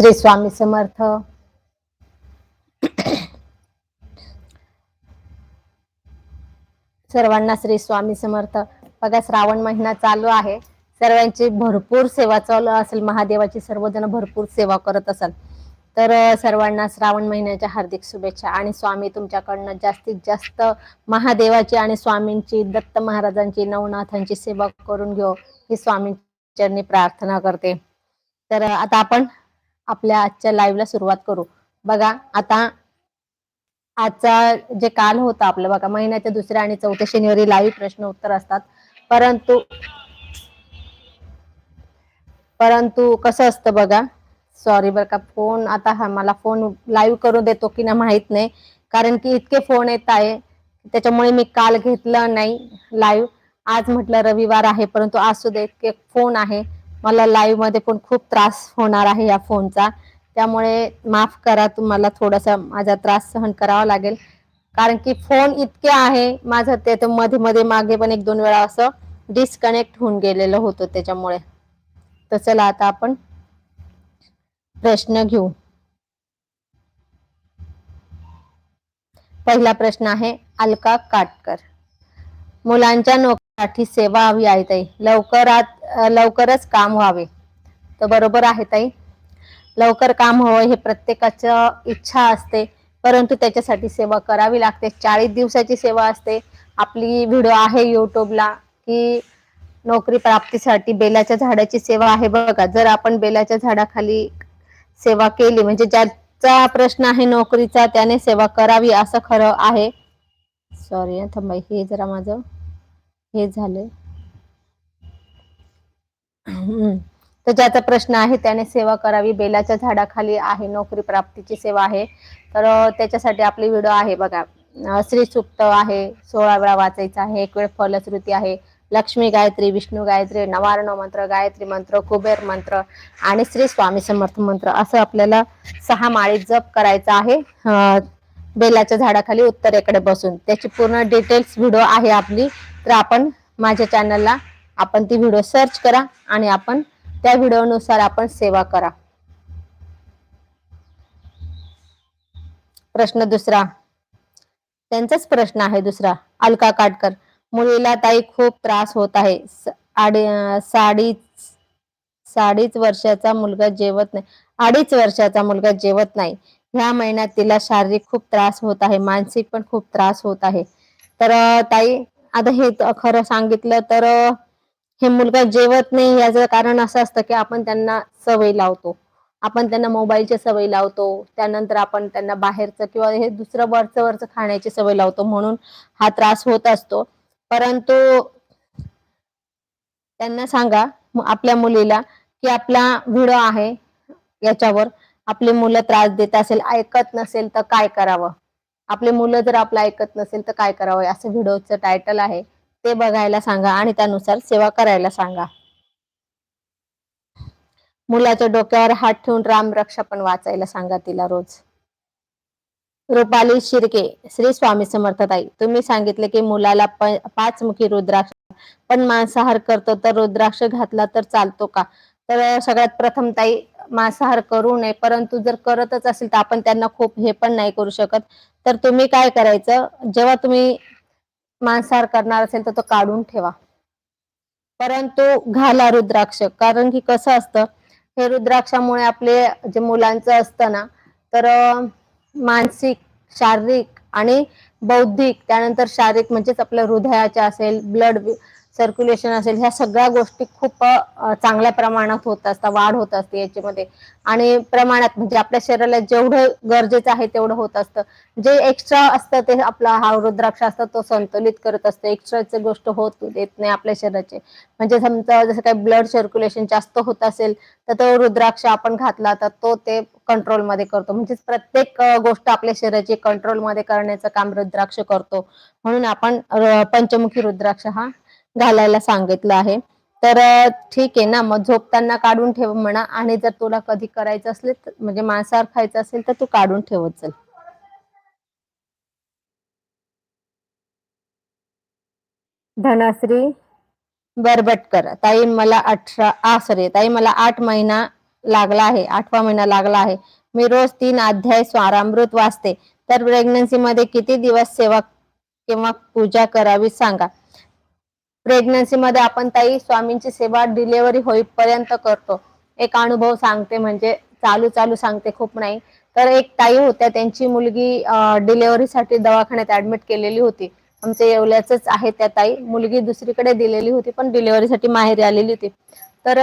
श्री स्वामी समर्थ. सर्वांना श्री स्वामी समर्थ. बघा श्रावण महिना चालू आहे. सर्वांची भरपूर सेवा चालू असेल महादेवाची सर्वजण भरपूर सेवा करत असाल. तर सर्वांना श्रावण महिन्याच्या हार्दिक शुभेच्छा आणि स्वामी तुमच्याकडनं जास्तीत जास्त महादेवाची आणि स्वामींची दत्त महाराजांची नवनाथांची सेवा करून घेऊ ही स्वामींचरणी प्रार्थना करते. तर आता आपण आपल्या आजच्या लाईव्हला सुरुवात करू. बघा आता आजचा जे काल होता आपलं बघा महिन्याच्या दुसऱ्या आणि चौथ्या शनिवारी लाईव्ह प्रश्न उत्तर असतात. परंतु परंतु कसं असतं बघा सॉरी बरं का फोन आता हा मला फोन लाईव्ह करून देतो की ना माहीत नाही. कारण की इतके फोन येत आहे त्याच्यामुळे मी काल घेतलं नाही लाईव्ह आज म्हटलं रविवार आहे परंतु असू सुद्धा इतके फोन आहे. मला लाईव्हमध्ये पण खूप त्रास होणार आहे या फोनचा त्यामुळे माफ करा तुम्हाला थोडासा माझा त्रास सहन करावा लागेल. कारण की फोन इतके आहे माझं ते तर मध्ये मध्ये मागे पण एक दोन वेळा असं डिस्कनेक्ट होऊन गेलेलं होतं त्याच्यामुळे. तर चला आता आपण प्रश्न घेऊ. पहिला प्रश्न आहे अलका काटकर. मुलांच्या साठी सेवा हवी आहे ताई. लवकरात लवकरच काम व्हावे. तर बरोबर आहे ताई. लवकर काम हवं हे प्रत्येकाचं इच्छा असते. परंतु त्याच्यासाठी सेवा करावी लागते. चाळीस दिवसाची सेवा असते. आपली व्हिडिओ आहे युट्यूबला की नोकरी प्राप्तीसाठी बेलाच्या झाडाची सेवा आहे बघा. जर आपण बेलाच्या झाडाखाली सेवा केली म्हणजे ज्याचा प्रश्न आहे नोकरीचा त्याने सेवा करावी असं खरं आहे. सॉरी थांबा. हे जरा माझं हे झालं हम्म. तर ज्याचा प्रश्न आहे त्याने सेवा करावी. बेलाच्या झाडाखाली आहे नोकरी प्राप्तीची सेवा आहे. तर त्याच्यासाठी आपली व्हिडिओ आहे बघा. श्री सुप्त आहे सोळा वेळा वाचायचा आहे एक वेळ फलश्रुती आहे लक्ष्मी गायत्री विष्णू गायत्री नवारण मंत्र गायत्री मंत्र कुबेर मंत्र आणि श्री स्वामी समर्थ मंत्र. असं आपल्याला सहा माळी जप करायचा आहे. बेलाच्या झाडाखाली उत्तरेकडे बसून. त्याची पूर्ण डिटेल्स व्हिडिओ आहे आपली. तर आपण माझ्या चॅनलला आपण ती व्हिडिओ सर्च करा आणि आपण त्या व्हिडिओनुसार आपण सेवा करा. प्रश्न दुसरा. त्यांचाच प्रश्न आहे दुसरा. अलका काटकर मुलीला ताई खूप त्रास होत आहे. साडीच साडीच वर्षाचा मुलगा जेवत नाही. अडीच वर्षाचा मुलगा जेवत नाही. ह्या महिन्यात तिला शारीरिक खूप त्रास होत आहे मानसिक पण खूप त्रास होत आहे. तर ताई आता हे खरं सांगितलं तर हे मुलगा जेवत नाही याचं कारण असं असतं की आपण त्यांना सवय लावतो. आपण त्यांना मोबाईलची सवय लावतो त्यानंतर आपण त्यांना बाहेरचं किंवा हे दुसरं वरचं वरचं खाण्याची सवय लावतो म्हणून हा त्रास होत असतो. परंतु त्यांना सांगा आपल्या मुलीला की आपला व्हिडिओ आहे याच्यावर आपले मुलं त्रास देत असेल ऐकत नसेल तर काय करावं? आपले मुलं जर आपलं ऐकत नसेल तर काय करावं? असं व्हिडिओचं टायटल आहे. ते बघायला सांगा आणि त्यानुसार सेवा करायला सांगा. मुलाच्या डोक्यावर हात ठेवून राम रक्षा पण वाचायला सांगा तिला रोज. रुपाली शिर्के श्री स्वामी समर्थताई तुम्ही सांगितले की मुलाला पाचमुखी पाच मुखी रुद्राक्ष पण मांसाहार करतो तर रुद्राक्ष घातला तर चालतो का? तर सगळ्यात प्रथम ताई मांसाहार करू नये परंतु जर करतच असेल तर आपण त्यांना खूप हे पण नाही करू शकत. तर तुम्ही काय करायचं? जेव्हा तुम्ही मांसाहार करणार असेल तर तो काढून ठेवा. परंतु घाला रुद्राक्ष कारण की कसं असतं हे रुद्राक्षामुळे आपले जे मुलांचं असतं ना तर मानसिक शारीरिक आणि बौद्धिक त्यानंतर शारीरिक म्हणजेच आपल्या हृदयाच्या असेल ब्लड सर्क्युलेशन असेल ह्या सगळ्या गोष्टी खूप चांगल्या प्रमाणात होत असतात वाढ होत असते याच्यामध्ये. आणि प्रमाणात म्हणजे आपल्या शरीराला जेवढं गरजेचं आहे तेवढं होत असतं. जे एक्स्ट्रा असतं ते आपला हा रुद्राक्ष असतं तो संतुलित करत असतो. एक्स्ट्राची गोष्ट होत देत नाही आपल्या शरीराचे. म्हणजे समजा जसं काही ब्लड सर्क्युलेशन जास्त होत असेल तर तो रुद्राक्ष आपण घातला तर तो ते कंट्रोलमध्ये करतो. म्हणजे प्रत्येक गोष्ट आपल्या शरीराची कंट्रोलमध्ये करण्याचं काम रुद्राक्ष करतो. म्हणून आपण पंचमुखी रुद्राक्ष हा घालायला सांगितलं आहे. तर ठीक आहे ना मग झोपताना काढून ठेव म्हणा आणि जर तुला कधी करायचं असेल तर- म्हणजे मांसाहार खायचं असेल तर तू काढून ठेवत चल. धनश्री? बरबटकर ताई मला अठरा आ सॉरी ताई मला आठ महिना लागला आहे आठवा महिना लागला आहे. मी रोज तीन अध्याय स्वारामृत वाचते. तर प्रेग्नन्सी मध्ये किती दिवस सेवा किंवा पूजा करावी सांगा? प्रेग्नन्सी मध्ये आपण ताई स्वामींची सेवा डिलेव्हरी होईपर्यंत करतो. एक अनुभव सांगते म्हणजे चालू चालू सांगते खूप नाही. तर एक ताई होत्या त्यांची मुलगी डिलेव्हरीसाठी दवाखान्यात ऍडमिट केलेली होती. आमच्या येवल्याच आहे त्या ताई. मुलगी दुसरीकडे दिलेली होती पण डिलेव्हरीसाठी माहेरी आलेली होती. तर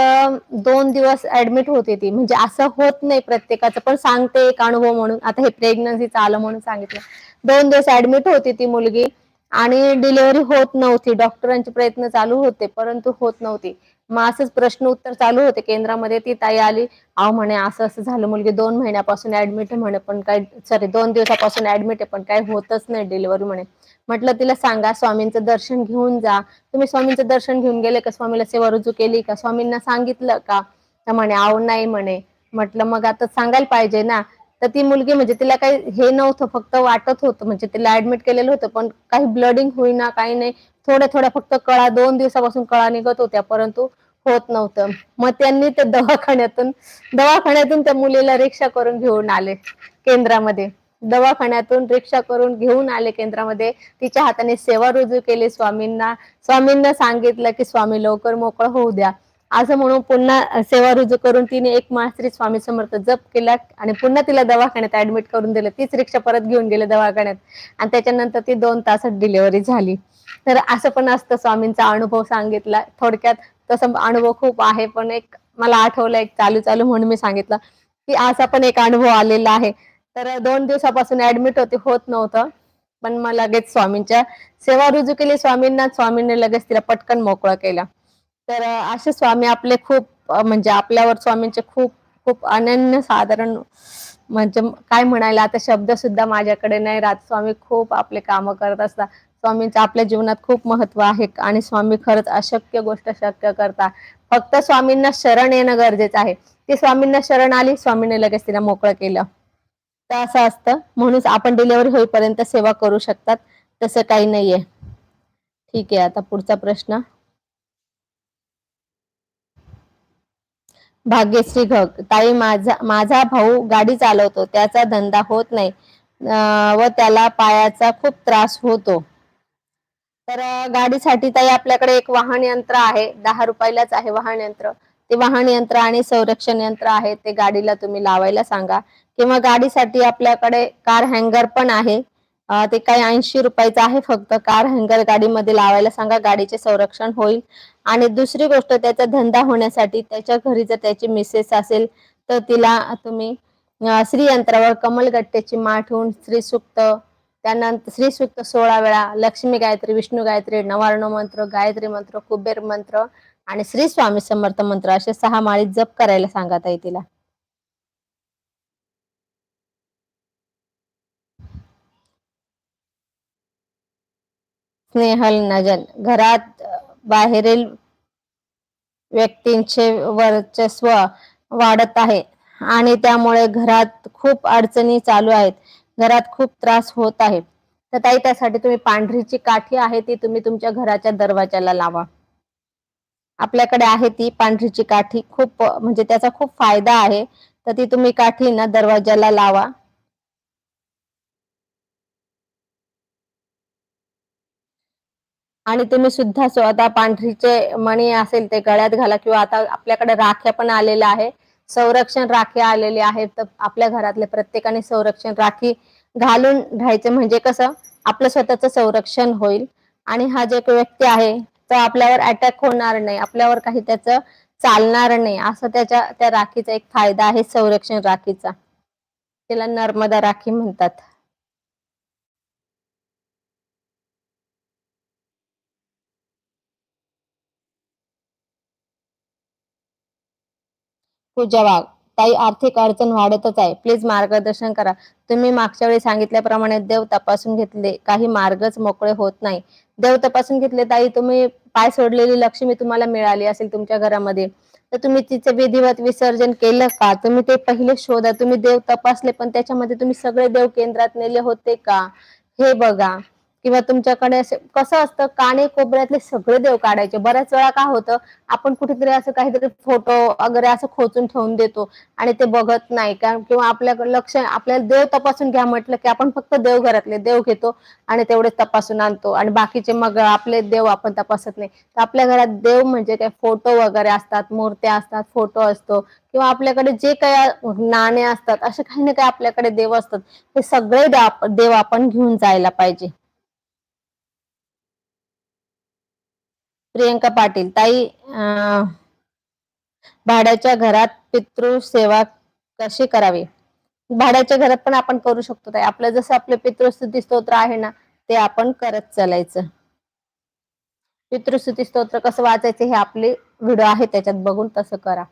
दोन दिवस ऍडमिट होती ती. म्हणजे असं होत नाही प्रत्येकाचं. पण सांगते एक अनुभव म्हणून. आता हे प्रेग्नन्सीचं आलं म्हणून सांगितलं. दोन दिवस ऍडमिट होती ती मुलगी. आणि डिलिव्हरी होत नव्हती. डॉक्टरांचे प्रयत्न चालू होते परंतु होत नव्हती. मग असंच प्रश्न उत्तर चालू होते केंद्रामध्ये. ती ताई आली अहो म्हणे असं असं झालं. मुलगी दोन महिन्यापासून ऍडमिट आहे म्हणे पण काय सॉरी दोन दिवसापासून ऍडमिट आहे पण काय होतच नाही डिलिव्हरी म्हणे. म्हटलं तिला सांगा स्वामींचं दर्शन घेऊन जा. तुम्ही स्वामींचं दर्शन घेऊन गेले का? स्वामीला सेवा रुजू केली का? स्वामींना सांगितलं का? म्हणे आहो नाही म्हणे. म्हटलं मग आता सांगायला पाहिजे ना. तर ती मुलगी म्हणजे तिला काही हे नव्हतं फक्त वाटत होतं. म्हणजे तिला ऍडमिट केलेलं होतं पण काही ब्लडिंग होईना काही नाही. थोड्या थोड्या फक्त कळा दोन दिवसापासून कळा निघत होत्या परंतु होत नव्हतं. मग त्यांनी ते दवाखान्यातून दवाखान्यातून त्या मुलीला रिक्षा करून घेऊन आले केंद्रामध्ये. दवाखान्यातून रिक्षा करून घेऊन आले केंद्रामध्ये. तिच्या हाताने सेवा रुजू केली स्वामींना. स्वामींना सांगितलं की स्वामी लवकर मोकळं होऊ द्या. असं म्हणून पुन्हा सेवा रुजू करून तिने एक मास्त्री स्वामी समर्थ जप केला आणि पुन्हा तिला दवाखान्यात ऍडमिट करून दिलं. तीच रिक्षा परत घेऊन गेले दवाखान्यात. आणि त्याच्यानंतर ती दोन तासात डिलिव्हरी झाली. तर असं पण असतं स्वामींचा अनुभव सांगितला. थोडक्यात तसं अनुभव खूप आहे पण एक मला आठवलं एक चालू चालू म्हणून मी सांगितलं की असा पण एक अनुभव आलेला आहे. तर दोन दिवसापासून ऍडमिट होते होत नव्हतं. पण मग लगेच स्वामींच्या सेवा रुजू केली. स्वामींना स्वामींनी लगेच तिला पटकन मोकळं केलं. तर असे स्वामी आपले खूप म्हणजे आपल्यावर स्वामींचे खूप खूप अनन्य साधारण म्हणजे काय म्हणायला आता शब्द सुद्धा माझ्याकडे नाही राहत. स्वामी खूप आपले काम करत असतात. स्वामींचं आपल्या जीवनात खूप महत्त्व आहे आणि स्वामी खरंच अशक्य गोष्ट शक्य करता. फक्त स्वामींना शरण येणं गरजेचं आहे. ती स्वामींना शरण आली स्वामींनी लगेच तिला मोकळं केलं. तर असं असतं. म्हणून आपण डिलिव्हरी होईपर्यंत सेवा करू शकतात. तसं काही नाहीये. ठीक आहे आता पुढचा प्रश्न. भाग्यश्री घग. ताई माझा माझा भाऊ गाडी चालवतो त्याचा धंदा होत नाही व त्याला पायाचा खूप त्रास होतो. तर गाडीसाठी ताई आपल्याकडे एक वाहन यंत्र आहे दहा रुपयालाच आहे वाहन यंत्र. ते वाहन यंत्र आणि संरक्षण यंत्र आहे ते गाडीला तुम्ही लावायला सांगा. किंवा गाडीसाठी आपल्याकडे कार हँगर पण आहे ते काही ऐंशी रुपयाचं आहे फक्त. कार हँगर गाडीमध्ये लावायला सांगा गाडीचे संरक्षण होईल. आणि दुसरी गोष्ट त्याचा धंदा होण्यासाठी त्याच्या घरी जर त्याची मिसेस असेल तर तिला तुम्ही श्रीयंत्रावर कमलगट्ट्याची माठ ठेवून श्रीसुक्त त्यानंतर श्रीसुक्त सोळा वेळा लक्ष्मी गायत्री विष्णू गायत्री नवार्ण मंत्र गायत्री मंत्र कुबेर मंत्र आणि श्री स्वामी समर्थ मंत्र असे सहा माळी जप करायला सांगत आहे तिला. स्नेहल नजन. घरात बाहेरील व्यक्तींचे वर्चस्व वाढत आहे आणि त्यामुळे घरात खूप अडचणी चालू आहेत. घरात खूप त्रास होत आहे. तर ताई त्यासाठी तुम्ही पांढरीची काठी आहे ती तुम्ही तुमच्या घराच्या दरवाजाला लावा. आपल्याकडे आहे ती पांढरीची काठी. खूप म्हणजे त्याचा खूप फायदा आहे. तर ती तुम्ही काठी ना दरवाजाला लावा. आणि तुम्ही सुद्धा स्वतः पांढरीचे मणी असेल ते गळ्यात घाला किंवा आता आपल्याकडे राख्या पण आलेल्या आहे. संरक्षण राख्या आलेले आहेत. तर आपल्या घरातले प्रत्येकाने संरक्षण राखी घालून राहायचे. म्हणजे कसं? आपलं स्वतःचं संरक्षण होईल. आणि हा जे व्यक्ती आहे तो आपल्यावर अटॅक होणार नाही. आपल्यावर काही त्याचं चालणार नाही. असं त्याच्या त्या राखीचा एक फायदा आहे संरक्षण राखीचा. तिला नर्मदा राखी म्हणतात. पूजा वाघ ताई आर्थिक अडचण वाढतच आहे. प्लीज मार्गदर्शन करा. तुम्ही मागच्या वेळी सांगितल्याप्रमाणे देव तपासून घेतले. काही मार्गच मोकळे होत नाही. देव तपासून घेतले ताई. तुम्ही पाय सोडलेली लक्ष्मी तुम्हाला मिळाली असेल तुमच्या घरामध्ये. तर तुम्ही तिचे विधिवत विसर्जन केलं का? तुम्ही ते पहिले शोधा. तुम्ही देव तपासले पण त्याच्यामध्ये तुम्ही सगळे देव केंद्रात नेले होते का? हे बघा. किंवा तुमच्याकडे असे कसं असतं काने कोपऱ्यातले सगळे देव काढायचे. बऱ्याच वेळा काय होतं आपण कुठेतरी असं काहीतरी फोटो वगैरे असं खोचून ठेवून देतो आणि ते बघत नाही. कारण किंवा आपल्याकडे लक्ष आपल्याला देव तपासून घ्या म्हटलं की आपण फक्त देव घरातले देव घेतो आणि तेवढेच तपासून आणतो. आणि बाकीचे मग आपले देव आपण तपासत नाही. तर आपल्या घरात देव म्हणजे काय? फोटो वगैरे असतात मूर्त्या असतात फोटो असतो. किंवा आपल्याकडे जे काही नाणे असतात असे काही ना काही आपल्याकडे देव असतात. हे सगळे देव आपण घेऊन जायला पाहिजे. प्रियंका पाटील. ताई भाड्याच्या घरात पितृ सेवा कशी करावी? भाड्याच्या घरात पण आपण करू शकतो ताई. आपलं जसं आपलं पितृस्तुती स्तोत्र आहे ना ते आपण करत चालायचं. पितृस्तुती स्तोत्र कसं वाचायचं हे आपले व्हिडिओ आहे त्याच्यात. बघून तसं करा.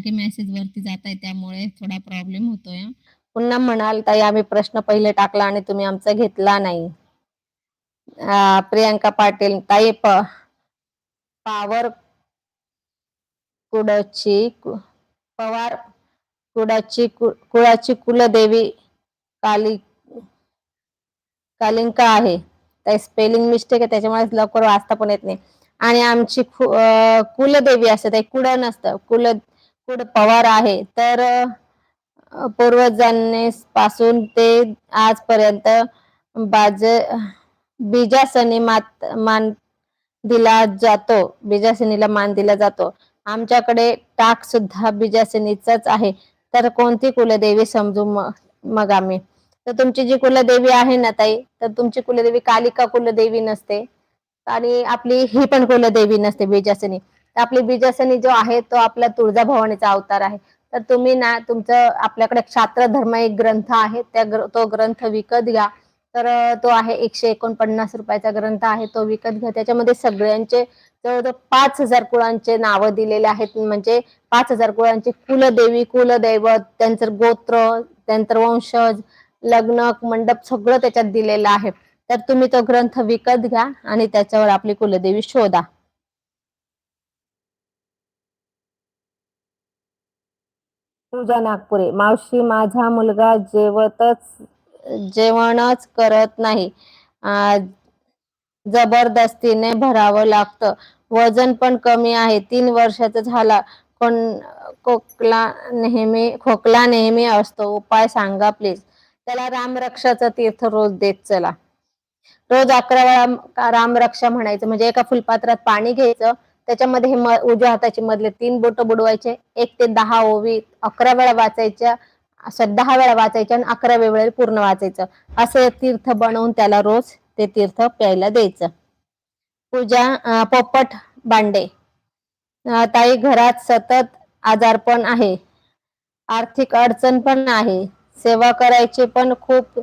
सारखे मेसेज वरती जात आहे त्यामुळे थोडा प्रॉब्लेम होतोय पुन्हा म्हणाल ताई आम्ही प्रश्न पहिले टाकला आणि तुम्ही आमचा घेतला नाही. प्रियांका पाटील ताई प पावर कुडाची पवार कुडाची कुळाची कुलदेवी काली कालिंका आहे. ताई स्पेलिंग मिस्टेक आहे त्याच्यामुळे लवकर वाचता पण येत नाही. आणि आमची कुलदेवी असते ते कुड नसतं कुल पुढे पवार आहे तर पूर्वजांनी पासून ते आजपर्यंत बाज बीजासनी मात मान दिला जातो बीजासनीला मान दिला जातो. आमच्याकडे टाक सुद्धा बीजासनीचाच आहे. तर कोणती कुलदेवी समजू मग आम्ही? तर तुमची जी कुलदेवी आहे ना ताई तर तुमची कुलदेवी कालिका कुलदेवी नसते. आणि आपली ही पण कुलदेवी नसते बीजासनी. तर आपली बीजासनी जो आहे तो आपला तुळजाभवानीचा अवतार आहे. तर तुम्ही ना तुमचं आपल्याकडे क्षात्र धर्म एक ग्रंथ आहे त्या तो ग्रंथ विकत घ्या. तर तो आहे एकशे एकोणपन्नास रुपयाचा ग्रंथ आहे तो विकत घ्या. त्याच्यामध्ये सगळ्यांचे जवळजवळ पाच हजार कुळांचे नावं दिलेले आहेत. म्हणजे पाच हजार कुळांचे कुलदेवी कुलदैवत त्यांचं गोत्र त्यांचं वंशज लग्न मंडप सगळं त्याच्यात दिलेलं आहे. तर तुम्ही तो ग्रंथ विकत घ्या आणि त्याच्यावर आपली कुलदेवी शोधा. तुझा नागपुरे. मावशी माझा मुलगा जेवतच जेवणच करत नाही. जबरदस्तीने भरावं लागतं. वजन पण कमी आहे. तीन वर्षाचा झाला. पण खोकला नेहमी खोकला नेहमी असतो. उपाय सांगा प्लीज. त्याला रामरक्षाचं तीर्थ रोज देत चला. रोज अकरा वेळा रामरक्षा म्हणायचं. म्हणजे एका फुलपात्रात पाणी घ्यायचं. त्याच्यामध्ये हे उजव्या हाताचे मधले तीन बोट बुडवायचे. एक ते दहा ओवी अकरा वेळा वाचायच्या असं दहा वेळा वाचायच्या आणि अकरा वेळेला पूर्ण वाचायचं. असं तीर्थ बनवून त्याला रोज ते तीर्थ प्यायला द्यायचं. पूजा पोपट बांडे. ताई घरात सतत आजारपण आहे. आर्थिक अडचण पण आहे. सेवा करायची पण खूप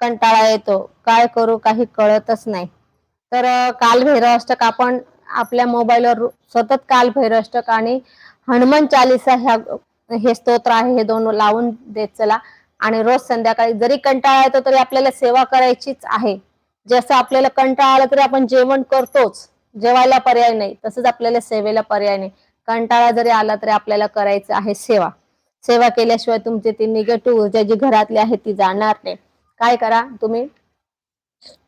कंटाळा येतो. काय करू काही कळतच नाही. तर काल भैरवाष्टक आपण आपल्या मोबाईलवर सतत काल भैरष्टक आणि हनुमान चालिसा ह्या हे स्तोत्र आहे हे दोन लावून देत चला. आणि रोज संध्याकाळी जरी कंटाळा येतो तरी आपल्याला सेवा करायचीच आहे. जसं आपल्याला कंटाळा आला तरी आपण जेवण करतोच. जेवायला पर्याय नाही. तसंच आपल्याला सेवेला पर्याय नाही. कंटाळा जरी आला तरी आपल्याला करायचं आहे सेवा. सेवा केल्याशिवाय तुमची ती निगेटिव्ह ऊर्जा जी घरातली आहे ती जाणार नाही. काय करा तुम्ही?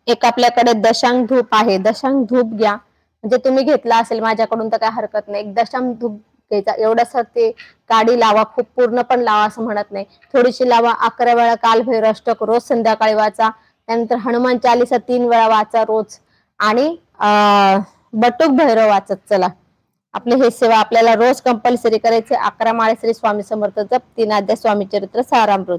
एक आपल्याकडे दशांग धूप आहे. दशांग धूप घ्या. म्हणजे तुम्ही घेतला असेल माझ्याकडून तर काय हरकत नाही. एक धूप घ्यायचा एवढंच ते काडी लावा खूप पूर्ण पण लावा असं म्हणत नाही. थोडीशी लावा अकरा वेळा काल भैरष्टक रोज संध्याकाळी वाचा त्यानंतर हनुमान चालीसा तीन वेळा वाचा रोज. आणि बटुक भैरव वाचत चला. आपले हे सेवा आपल्याला रोज कंपल्सरी करायचे. अकरा माळे श्री स्वामी समर्थ जप तीन अध्याय स्वामी चरित्र सारामृत.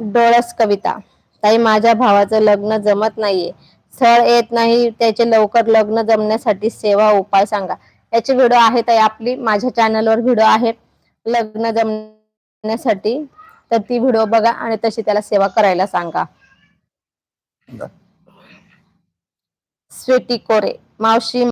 डोळस कविता. ताई माझ्या भावाचं लग्न जमत नाहीये. स्थळ येत नाही. त्याचे लवकर लग्न जमण्यासाठी सेवा उपाय सांगा. याची व्हिडिओ आहे ताई आपली. माझ्या चॅनलवर व्हिडिओ आहे. लग्न जमण्यासाठी. तर ती व्हिडिओ बघा आणि तशी त्याला सेवा करायला सांगा. स्वीटी कोरे मावशी